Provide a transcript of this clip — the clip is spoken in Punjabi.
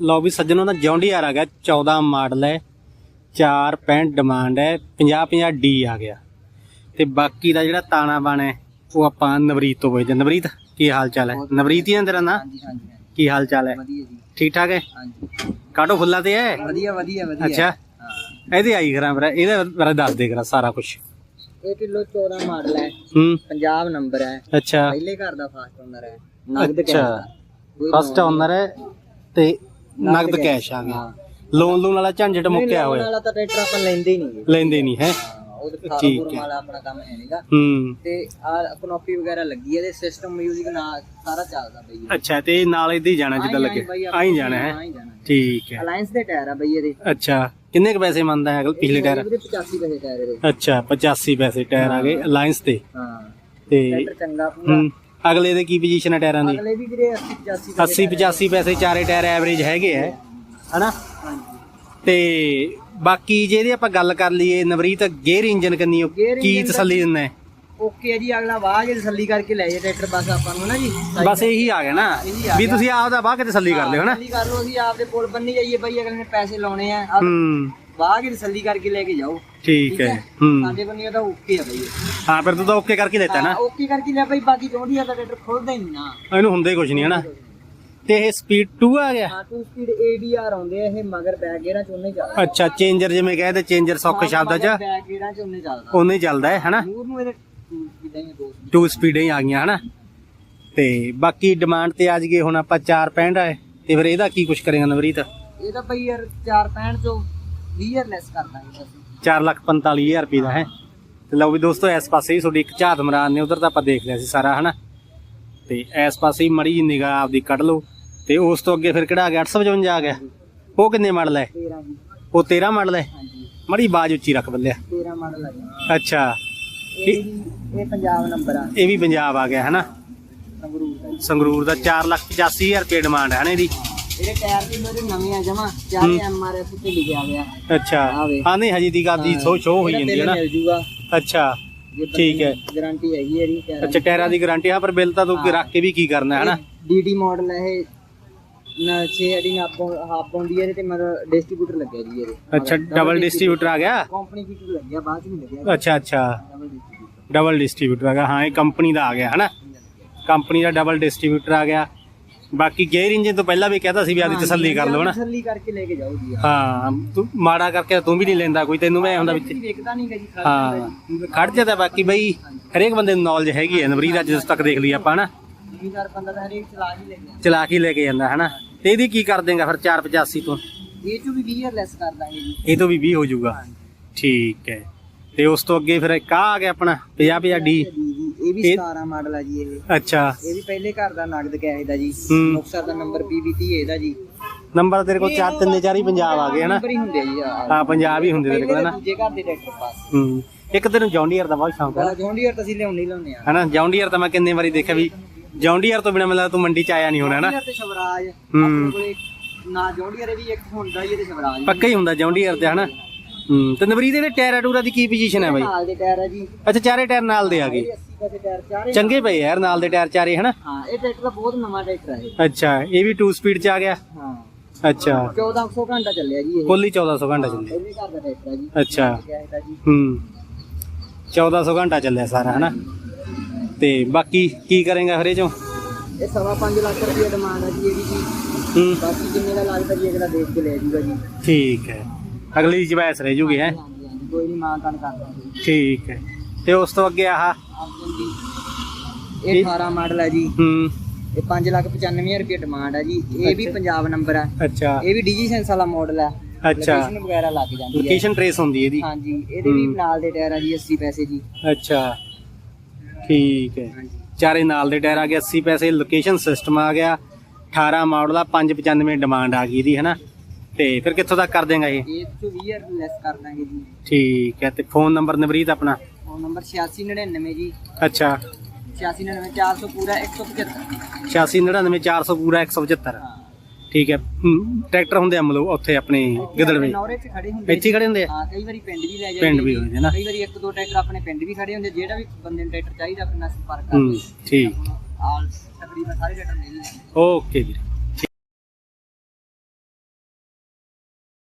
ਲਓ ਵੀ ਸੱਜਣੋ ਦਾ ਜੌਂਡੀਆਰ ਆ ਗਿਆ 14 ਮਾਡਲ ਹੈ 465 ਡਿਮਾਂਡ ਹੈ 50 50 ਡੀ ਆ ਗਿਆ। ਤੇ ਬਾਕੀ ਦਾ ਜਿਹੜਾ ਤਾਣਾ ਬਾਣਾ ਹੈ ਉਹ ਆਪਾਂ ਨਵਰੀਤ ਤੋਂ ਵੇਚਦੇ ਨਵਰੀਤ ਕੀ ਹਾਲ ਚਾਲ ਹੈ? ਨਵਰੀਤ ਹੀ ਹੈ ਤੇਰਾ ਨਾਂ। ਕੀ ਹਾਲ ਚਾਲ ਹੈ? ਠੀਕ ਠਾਕ ਹੈ? ਹਾਂਜੀ। ਕਾਟੋ ਫੁੱਲਾ ਤੇ ਹੈ? ਵਧੀਆ ਵਧੀਆ ਵਧੀਆ। ਅੱਛਾ। ਇਹਦੇ ਆਈ ਕਰਾਂ ਫਿਰ ਇਹਦੇ ਬਾਰੇ ਦੱਸ ਦੇ ਕਰਾਂ ਸਾਰਾ ਕੁਝ ਇਹ ਕਿਲੋ 14 ਮਾਡਲ ਹੈ। ਹੂੰ। ਪੰਜਾਬ ਨੰਬਰ ਹੈ। ਅੱਛਾ। ਪਹਿਲੇ ਘਰ ਦਾ ਫਾਸਟ ਓਨਰ ਹੈ। ਨਗਦ ਅੱਛਾ। ਫਸਟ ਓਨਰ ਹੈ ਤੇ ਨਗਦ ਕੈਸ਼ ਆ ਗਿਆ। ਲੋਨ ਲੂਨ ਵਾਲਾ ਝੰਜਟ ਨਹੀਂ, ਮੁੱਕਿਆ ਹੋਇਆ। ਵਾਲਾ ਤਾਂ ਟਰੈਕਟਰ ਆਪਾਂ ਲੈਂਦੇ ਹੀ ਨਹੀਂ ਲੈਂਦੇ ਨਹੀਂ ਹੈ? ਉਹ ਤਾਂ ਠੀਕ ਖਾਰਪੁਰ ਹੈ। ਵਾਲਾ ਆਪਣਾ ਕੰਮ ਹੈ ਨਹੀਂਗਾ ਹੂੰ। ਤੇ ਆ ਕਨੋਪੀ ਵਗੈਰਾ ਲੱਗੀ ਹੈ ਤੇ ਸਿਸਟਮ ਮਿਊਜ਼ਿਕ ਨਾਲ ਸਾਰਾ ਚੱਲਦਾ ਬਈ ਅੱਛਾ ਤੇ ਨਾਲ ਇਹਦੇ ਹੀ ਜਾਣਾ ਜਿੱਦਾਂ ਲੱਗੇ। ਆਈ ਜਾਣਾ ਹੈ? ਆਈ ਜਾਣਾ। ਠੀਕ ਹੈ। ਅਲਾਈਅੰਸ ਦੇ ਟਾਇਰ ਆ ਬਈ ਇਹਦੇ। ਅੱਛਾ ਕਿੰਨੇ ਕੁ ਪੈਸੇ ਮੰਨਦਾ ਹੈ ਪਿਛਲੇ ਟਾਇਰ ਇਹਦੇ 85 ਪੈਸੇ ਟਾਇਰ ਇਹਦੇ। ਅੱਛਾ 85 ਪੈਸੇ ਟਾਇਰ ਆ ਗਏ ਅਲਾਈਅੰਸ ਤੇ ਹਾਂ। ਤੇ ਟਰੈਕਟਰ ਚੰਗਾ ਪੂਰਾ। ਅਗਲੇ ਦੇ ਕੀ ਪੋਜੀਸ਼ਨ ਹੈ ਟਾਇਰਾਂ ਦੀ? ਅਗਲੇ ਵੀ ਵੀਰੇ 80 85 80 85 ਪੈਸੇ ਚਾਰੇ ਟਾਇਰ ਐਵਰੇਜ ਹੈਗੇ ਹੈ ਹਨਾ? ਤੇ ਬਾਕੀ ਜੇ ਇਹਦੀ ਆਪਾਂ ਗੱਲ ਕਰ ਲਈਏ ਨਵਰੀਤ ਗੇਅਰ ਇੰਜਨ ਕੰਨੀ ਕੀ ਦਾ- ਤਸੱਲੀ ਦਿੰਦਾ ਹੈ? ਓਕੇ ਜੀ ਅਗਲਾ ਵਾਹ ਕੇ ਤਸੱਲੀ ਕਰਕੇ ਲੈ ਜੇ ਟਰੈਕਟਰ ਬਸ ਆਪਾਂ ਨੂੰ ਨਾ ਜੀ। ਬਸ ਇਹੀ ਆ ਗਿਆ ਨਾ। ਵੀ। ਤੁਸੀਂ ਆਪ ਦਾ ਬਾਹ ਕੇ ਤਸੱਲੀ ਕਰ ਲਿਓ ਹਨਾ? ਤਸੱਲੀ ਕਰ ਲਓ ਅਸੀਂ ਆਪਦੇ ਪੁਲ ਬੰਨੀ ਜਾਈਏ ਬਈ ਅਗਲੇ ਨੇ ਪੈਸੇ ਲਾਉਣੇ ਆ। ਆਪ ਹੂੰ। ਵਾਹ ਕੇ ਤਸੱਲੀ ਕਰਕੇ ਲੈ ਕੇ ਜਾਓ। ਠੀਕ ਹੈ। ਹੂੰ। ਸਾਡੇ ਬੰਨੀ ਤਾਂ ਓਕੇ ਆ ਬਈ। ਹਾਂ ਫਿਰ ਤੂੰ ਤਾਂ ਓਕੇ ਕਰਕੇ ਦਿੱਤਾ ਨਾ। ਓਕੇ ਕਰਕੇ ਲੈ ਬਈ ਬਾਕੀ ਚੋਂਦੀ ਆ ਤਾਂ ਟਰੈਕਟਰ ਖੁੱਲਦਾ ਹੀ ਨਹੀਂ ਨਾ। ਇਹਨੂੰ ਹੁੰਦਾ ਹੀ ਕੁਝ ਨਹੀਂ ਹਨਾ? ਤੇ ਇਹ ਸਪੀਡ 2 ਆ ਗਿਆ? ਹਾਂ ਟੂ ਸਪੀਡ ਏਡੀਆਰ ਆਉਂਦੇ ਆ ਇਹ ਮਗਰ ਬੈਕ ਗੇਅਰਾਂ ਚ ਉਹਨੇ ਚੱਲਦਾ। ਅੱਛਾ ਚੇਂਜਰ ਜਿਵੇਂ ਕਹਿੰਦੇ ਚੇਂਜਰ ਸੌਖੇ ਸ਼ਬਦਾਂ 'ਚ ਬੈਕ ਗੇਅਰਾਂ ਚ ਉਹਨੇ ਚੱਲਦਾ। ਉਹਨੇ ਹੀ ਚੱਲਦਾ ਹੈ ਹਨਾ? ਮੂਰ ਨੂੰ ਇਹਦੇ ਟੂ ਸਪੀਡਾਂ ਹੀ ਆ, ਦੋ speed। 2 ਸਪੀਡਾਂ ਹੀ ਆ ਗਈਆਂ ਹਨਾ? ਤੇ ਬਾਕੀ ਡਿਮਾਂਡ ਤੇ ਆ ਜਗੇ ਹੁਣ ਆਪਾਂ 465 ਆਏ। ਤੇ ਫਿਰ ਇਹਦਾ ਕੀ ਕੁਝ ਕਰੇਗਾ ਨਵਰੀਤ? ਇਹ ਤਾਂ ਬਈ ਯਾਰ 465 ਚੋਂ 20 ਹਜ਼ਾਰ ਲੈਸ ਕਰ ਦਾਂਗੇ ਅਸੀਂ 445000 ਰੁਪਏ ਦਾ ਹੈ। ਤੇ ਲਓ ਵੀ ਦੋਸਤੋ ਇਸ ਪਾਸੇ ਹੀ ਤੁਹਾਡੀ ਇੱਕ ਝਾਤ ਮਰਾਨ ਨੇ ਉਧਰ ਤਾਂ ਆਪਾਂ ਦੇਖ ਲਿਆ ਸੀ ਸਾਰਾ ਹਨਾ? ਤੇ ਇਸ ਪਾਸੇ ਹੀ ਮੜੀ ਨਿਗਾਹ ਆਪਦੀ ਕੱਢ ਲਓ। ਤੇ ਉਸ ਤੋਂ ਅੱਗੇ ਫਿਰ ਕਿਹੜਾ ਆ ਗਿਆ? 855 ਆ ਗਿਆ। ਉਹ ਕਿੰਨੇ ਮਾਡਲ ਹੈ? 13 ਜੀ। ਉਹ 13 ਮਾਡਲ ਹੈ? ਹਾਂਜੀ। ਮੜੀ ਬਾਜ ਉੱਚੀ ਰੱਖ ਬੱਲਿਆ। 13 ਮਾਡਲ ਆ ਜੀ। ਅੱਛਾ। ਇਹ ਪੰਜਾਬ ਨੰਬਰ ਆ। ਇਹ ਵੀ ਪੰਜਾਬ ਆ ਗਿਆ ਹਨਾ? ਸੰਗਰੂਰ ਦਾ ਜੀ। ਸੰਗਰੂਰ ਦਾ 485000 ਰੁਪਏ ਡਿਮਾਂਡ ਹੈ ਨਾ ਇਹਦੀ। ਇਹਦੇ ਟਾਇਰ ਵੀ ਮੇਰੇ ਨਵੇਂ ਆ ਜਮਾ ਚਾਰੇ ਐਮਆਰਐਫ ਤੇ ਲਿਖਿਆ ਗਿਆ ਅੱਛਾ। ਆ ਵੇ। ਹਾਂ ਨਹੀਂ ਹਜੀ ਦੀ ਗੱਲ ਦੀ ਸੋ ਸ਼ੋ ਹੋਈ ਇਹਦਾ ਜਾਂਦੀ ਹੈ ਬਿੱਲ ਨਾ। ਮਿਲ ਜੂਗਾ। ਅੱਛਾ ਠੀਕ ਹੈ। ਗਾਰੰਟੀ ਹੈਗੀ ਹੈ ਇਹਦੀ ਟਾਇਰਾਂ ਅੱਛਾ ਟਾਇਰਾਂ ਦੀ ਗਾਰੰਟੀ ਆ ਪਰ ਬਿੱਲ ਤਾਂ ਤੂੰ ਰੱਖ ਕੇ ਵੀ ਕੀ ਕਰਨਾ ਹੈ ਨਾ? ਡੀਡੀ ਮਾਡਲ ਹੈ ਇਹ। ਨਾ 6 ਅੜੀ ਨਾ ਹਾਫ ਆਉਂਦੀ ਹੈ ਇਹਦੇ ਤੇ ਮਤਲਬ ਡਿਸਟ੍ਰੀਬਿਊਟਰ ਲੱਗਿਆ ਜੀ ਇਹਦੇ। ਅੱਛਾ ਡਬਲ ਡਿਸਟ੍ਰੀਬਿਊਟਰ ਆ ਗਿਆ? ਕੰਪਨੀ ਫੀਚਰ ਲੱਗਿਆ ਬਾਅਦ ਚ ਨਹੀਂ ਲੱਗਿਆ ਅੱਛਾ ਅੱਛਾ। ਡਬਲ ਡਿਸਟ੍ਰੀਬਿਊਟਰ ਡਬਲ ਡਿਸਟ੍ਰੀਬਿਊਟਰ ਆ ਗਿਆ। ਹਾਂ ਇਹ ਕੰਪਨੀ ਦਾ ਆ ਗਿਆ ਹਨਾ ਕੰਪਨੀ ਦਾ ਡਬਲ ਡਿਸਟ੍ਰੀਬਿਊਟਰ ਆ ਗਿਆ। ਬਾਕੀ ਗੇਅਰ ਇੰਜਨ ਤੋਂ ਪਹਿਲਾਂ ਵੀ ਕਹਤਾ ਸੀ ਵੀ ਆਦੀ ਤਸੱਲੀ ਕਰ ਲਓ ਹਨਾ? ਤਸੱਲੀ ਕਰਕੇ ਲੈ ਕੇ ਜਾਓ ਜੀ ਹਾਂ ਤੂੰ ਮਾੜਾ ਕਰਕੇ ਤੂੰ ਵੀ ਨਹੀਂ ਲੈਂਦਾ ਕੋਈ ਤੈਨੂੰ ਮੈਂ ਹੁੰਦਾ ਵਿੱਚ ਵੇਖਦਾ ਨਹੀਂ ਗਾ ਜੀ ਹਾਂ ਖੜ ਜਾਂਦਾ ਬਾਕੀ ਬਈ ਹਰੇਕ ਬੰਦੇ ਨੂੰ ਨੌਲੇਜ ਹੈਗੀ ਹੈ ਨਵਰੀਤ ਅੱਜ ਤੱਕ ਦੇਖ ਲਈ ਆਪਾਂ ਹਨਾ? ਜ਼ਿਮੀਦਾਰ ਬੰਦਾ ਤਾਂ ਹਰੇਕ ਚਲਾ ਹੀ ਲੈਂਦਾ। ਚਲਾ ਕੇ ਲੈ ਕੇ ਜਾਂਦਾ ਹਨਾ? ਤੇ ਇਹਦੀ ਕੀ ਕਰ ਦੇਂਗਾ ਫਿਰ 485 ਤੋਂ? ਇਹ ਚੋਂ ਵੀ 20 ਹਜ਼ਾਰ ਲੈਸ ਕਰ ਦਾਂਗੇ ਜੀ। ਇਹ ਤੋਂ ਵੀ 20 ਹੋ ਜਾਊਗਾ। ਠੀਕ ਹੈ। ਤੇ ਉਸ ਤੋਂ ਅੱਗੇ ਫਿਰ ਇੱਕ ਆਹ ਆ ਗਿਆ ਆਪਣਾ 50 50 ਡੀ। ਇਹ ਵੀ ਇਹ- 17 ਮਾਡਲ ਆ ਜੀ ਇਹ। ਅੱਛਾ। ਇਹ ਵੀ ਪਹਿਲੇ ਘਰ ਦਾ ਨਗਦ ਕੈਸ਼ ਦਾ ਜੀ। ਹੂੰ। ਮੁਕਤਸਰ ਦਾ ਨੰਬਰ PBT ਇਹਦਾ ਜੀ। ਨੰਬਰ ਤੇਰੇ ਕੋਲ ਚਾਰ ਤਿੰਨੇ ਚਾਰ ਹੀ ਪੰਜਾਬ ਆ ਗਏ ਹਨਾ। ਨੰਬਰ ਹੀ ਹੁੰਦੇ ਆ ਜੀ ਆਹ। ਹਾਂ ਪੰਜਾਬ ਹੀ ਹੁੰਦੇ ਤੇਰੇ ਕੋਲ ਹਨਾ। ਦੂਜੇ ਘਰ ਦੇ ਟਰੈਕਟਰ ਪਾਸ ਹੂੰ। ਇੱਕ ਤੈਨੂੰ ਜੌਂਡੀਅਰ ਦਾ ਬਹੁਤ ਸ਼ੌਂਕ ਹੈ ਜੌਂਡੀਅਰ ਤਾਂ ਅਸੀਂ ਲਿਆਉਣੀ ਲਾਉਨੇ ਆ। ਹਨਾ ਜੌਂਡੀਅਰ ਤਾਂ ਮੈਂ ਕਿੰਨੇ ਵਾਰੀ ਦੇਖਿਆ ਵੀ ਜੌਂਡੀਅਰ ਤੋਂ ਬਿਨਾ ਮਿਲਦਾ ਤੂੰ ਮੰਡੀ ਚ ਆਇਆ ਨਹੀਂ ਹੋਣਾ ਹਨਾ। ਜੌਂਡੀਅਰ ਤੇ ਸ਼ਵਰਾਜ ਹੂੰ। ਕੋਲੇ ਨਾ ਜੌਂਡੀਅਰ ਵੀ ਇੱਕ ਹੁੰਦਾ ਹੀ ਇਹਦੇ ਸ਼ਵਰਾਜ ਪੱਕਾ ਹੀ ਹੁੰਦਾ ਜੌਂਡੀਅਰ ਤੇ ਹਨਾ। ਹੂੰ ਤੇ ਨਵਰੀਤ ਇਹਦੇ ਟਾਇਰ ਟੂਰਾ ਦੀ ਕੀ ਪੋਜੀਸ਼ਨ ਹੈ ਬਾਈ? ਨਾਲ ਦੇ ਟਾਇਰ ਆ ਜੀ। ਅੱਛਾ ਚਾਰੇ ਟਾਇਰ ਨਾਲ ਦੇ ਆ ਗਏ। ਇਹ 80 ਪੈਸੇ ਟਾਇਰ ਚਾਰੇ ਚੰਗੇ ਪਏ ਯਾਰ ਨਾਲ ਦੇ ਟਾਇਰ ਚਾਰੇ ਹਨਾ? ਹਾਂ ਇਹ ਟਰੈਕਟਰ ਤਾਂ ਬਹੁਤ ਨਵਾਂ ਟਰੈਕਟਰ ਹੈ ਇਹ। ਅੱਛਾ ਇਹ ਵੀ 2 ਸਪੀਡ ਚ ਆ ਗਿਆ? ਹਾਂ। ਅੱਛਾ। 1400 ਘੰਟਾ ਚੱਲਿਆ ਜੀ ਇਹ। ਕੁੱਲ ਹੀ 1400 ਘੰਟਾ ਚੱਲਿਆ। ਪਹਿਲੇ ਘਰ ਦਾ ਟਰੈਕਟਰ ਹੈ ਜੀ। ਅੱਛਾ। ਕਿਹਾ ਇਹਦਾ ਜੀ। ਹੂੰ। 1400 ਘੰਟਾ ਚੱਲਿਆ ਸਾਰਾ ਹਨਾ? ਤੇ ਬਾਕੀ ਕੀ ਕਰੇਗਾ ਇਹ ਚੋਂ? ਇਹ ਸਵਾ ਪੰਜ ਲੱਖ ਰੁਪਏ ਡਿਮਾਂਡ ਹੈ ਜੀ ਇਹਦੀ ਜੀ। ਹੂੰ। ਬਾਕੀ ਜਿੰਨੇ ਦਾ ਲੱਗਦਾ ਜੀ ਅਗਲਾ ਦੇਖ ਕੇ ਲੈ ਜੂਗਾ ਜੀ। ਠੀਕ ਹੈ। ਅਗਲੀ ਜਵੈਸ ਰਹਿ ਜੂਗੀ ਹੈ? ਹਾਂਜੀ ਹਾਂਜੀ ਕੋਈ ਨਹੀਂ ਮਾਂ ਕਾਨ ਕਰ ਦਾਂਗੇ ਠੀਕ ਹੈ। ਤੇ ਉਸ ਤੋਂ ਅੱਗੇ ਆਹ? ਇਹ 18 ਮਾਡਲ ਹੈ ਜੀ। ਹੂੰ। ਇਹ 5 ਲੱਖ 95000 ਰੁਪਏ ਡਿਮਾਂਡ ਹੈ ਜੀ। ਇਹ ਵੀ ਪੰਜਾਬ ਨੰਬਰ ਹੈ ਅੱਛਾ। ਇਹ ਵੀ ਡੀਜੀ ਸੈਂਸ ਵਾਲਾ ਮਾਡਲ ਹੈ ਅੱਛਾ। ਲੋਕੇਸ਼ਨ ਵਗੈਰਾ ਲੱਗ ਜਾਂਦੀ ਹੈ ਲੋਕੇਸ਼ਨ ਟ੍ਰੇਸ ਹੁੰਦੀ ਇਹਦੀ। ਹਾਂਜੀ ਇਹਦੇ ਵੀ ਹੂੰ। ਨਾਲ ਦੇ ਟਾਇਰ ਆ ਜੀ 80 ਪੈਸੇ ਜੀ। ਅੱਛਾ। ਠੀਕ ਹੈ। ਚਾਰੇ ਨਾਲ ਦੇ ਟਾਇਰ ਆ ਗਏ 80 ਪੈਸੇ। ਲੋਕੇਸ਼ਨ ਸਿਸਟਮ ਆ ਗਿਆ। 18 ਮਾਡਲ ਦਾ 595 ਡਿਮਾਂਡ ਆ ਗਈ ਇਹਦੀ ਹਨਾ ਤੇ ਫਿਰ ਕਿੱਥੋਂ ਤੱਕ ਕਰ ਦੇਗਾ ਇਹ? ਇਹ ਤੋਂ 20000 ਲੈਸ ਕਰ ਦਾਂਗੇ ਜੀ। ਠੀਕ ਹੈ ਤੇ ਫੋਨ ਨੰਬਰ ਨਵਰੀਤ ਆਪਣਾ? ਫੋਨ ਨੰਬਰ 8699 ਜੀ। ਅੱਛਾ। 8699 400 ਪੂਰਾ 175 8699 400 ਪੂਰਾ 175 ਹਾਂ। ਠੀਕ ਹੈ ਹਮ, ਟਰੈਕਟਰ ਹੁੰਦੇ ਆ ਮਤਲਬ ਉੱਥੇ ਆਪਣੇ ਗਿੱਦੜਵੇ ਨੌਰੇ 'ਚ ਖੜੇ ਹੁੰਦੇ ਇੱਥੇ ਹੀ ਖੜੇ ਹੁੰਦੇ ਆ? ਹਾਂ ਕਈ ਵਾਰੀ ਪਿੰਡ ਵੀ ਲੈ ਜਾਂਦੇ ਪਿੰਡ ਵੀ ਹੁੰਦੇ ਆ ਨਾ। ਕਈ ਵਾਰੀ ਇੱਕ ਦੋ ਟਰੈਕਟਰ ਆਪਣੇ ਪਿੰਡ ਵੀ ਖੜੇ ਹੁੰਦੇ ਜਿਹੜਾ ਵੀ ਬੰਦੇ ਨੂੰ ਟਰੈਕਟਰ ਚਾਹੀਦਾ ਆਪਣੇ ਨਾਲ ਸੰਪਰਕ ਹੂੰ ਕਰ ਠੀਕ। ਆਲ ਤਕਰੀਬਨ ਸਾਰੇ ਟਰੈਕਟਰ ਮਿਲ ਜਾਂਦੇ ਓਕੇ ਵੀਰੇ